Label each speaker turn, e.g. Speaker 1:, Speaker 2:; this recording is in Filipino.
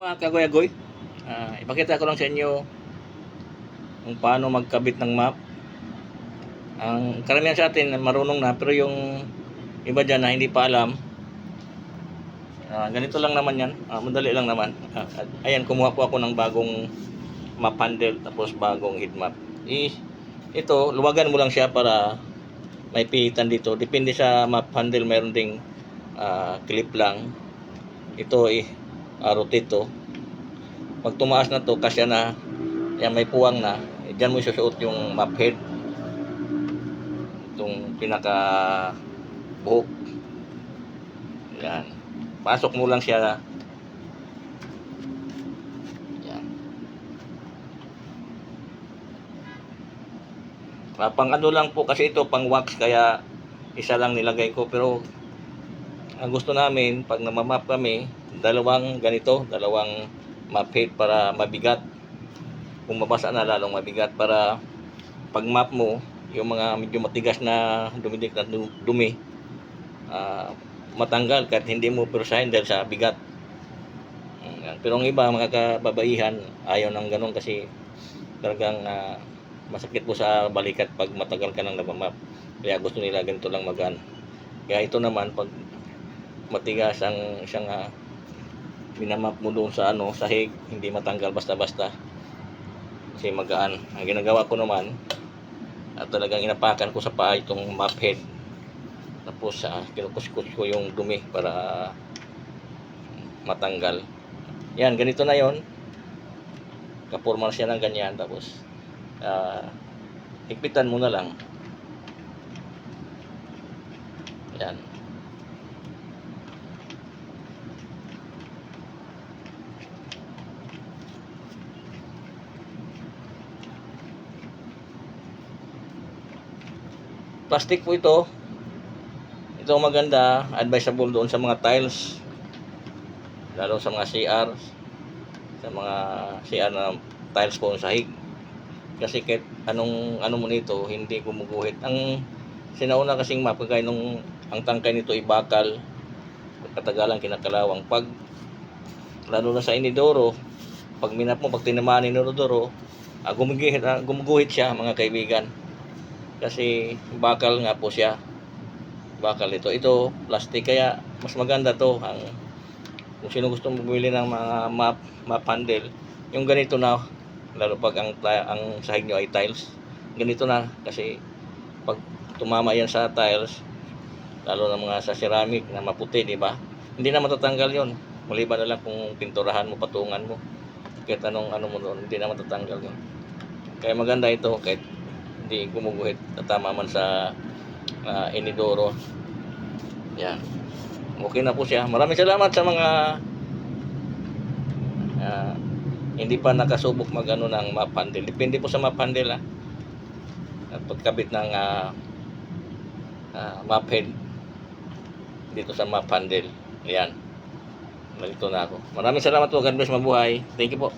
Speaker 1: Mga kagoy-agoy, ah, ipakita ko lang sa inyo kung paano magkabit ng map. Ang karamihan sa atin marunong na pero yung iba dyan na hindi pa alam, ah, ganito lang naman yan, Ah, madali lang naman. At ayan, kumuha po ako ng bagong map handle tapos bagong head map. I, ito, luwagan mo lang siya para may pihitan dito. Depende sa map handle, mayroon ding ah, clip lang. Ito eh, uh, rotate to. Pag tumaas na to, kasya na, yan may puwang na, eh, dyan mo isusuot yung map head. Itong pinaka buhok. Yan. Pasok mo lang siya. Yan. Ah, pang ano lang po kasi ito pang wax kaya isa lang nilagay ko pero ang gusto namin pag namamap kami dalawang ganito dalawang map head para mabigat. Kung mabasa na lalong mabigat para pag map mo yung mga medyo matigas na dumidik na du- dumi ah, matanggal kahit hindi mo perusahin dahil sa bigat. Pero ang iba mga kababaihan ayaw ng ganun kasi talagang ah, masakit po sa balikat pag matagal ka nang nabamap kaya gusto nila ganito lang magaan. Kaya ito naman pag matigas ang isang uh, minamap mo doon sa ano sahig hindi matanggal basta-basta. Kasi magaan. Ang ginagawa ko naman at talagang inapakan ko sa paa itong map head. Tapos uh, kinukuskus ko yung dumi para matanggal. Yan ganito na yon kapurma na siya ng ganyan tapos uh, higpitan mo na lang. Yan plastic po ito. Ito maganda advisable doon sa mga tiles. Lalo sa mga CR sa mga CR na tiles po sa sahig kasi kahit anong ano mo nito hindi gumuguhit. Ang sinauna kasing map kagaya nung ang tangkay nito ibakal katagalan kinakalawang pag. Lalo na sa inidoro pag minap mo pag tinamaan ni inidoro ah, gumuguhit, ah, gumuguhit siya mga kaibigan kasi bakal nga po siya. Bakal ito. Ito plastic. Kaya mas maganda to. Ang kung sino gusto bumili ng mga map map handle yung ganito na lalo pag ang ang sahig nyo ay tiles ganito na. Kasi pag tumama yan sa tiles lalo na mga sa ceramic na maputi di ba? Hindi na matatanggal yon maliban na lang kung pinturahan mo patungan mo. Kahit anong ano mo doon hindi na matatanggal yon kaya maganda ito kahit hindi gumuguhit tatama man sa uh, inidoro. Yan. Okay na po siya. Maraming salamat sa mga ah, hindi pa nakasubok mag ano ng map handle depende po sa map handle ha at pagkabit ng ah, ah, map head dito sa map handle yan. Nalito na ako. Maraming salamat po. God bless. Mabuhay. Thank you po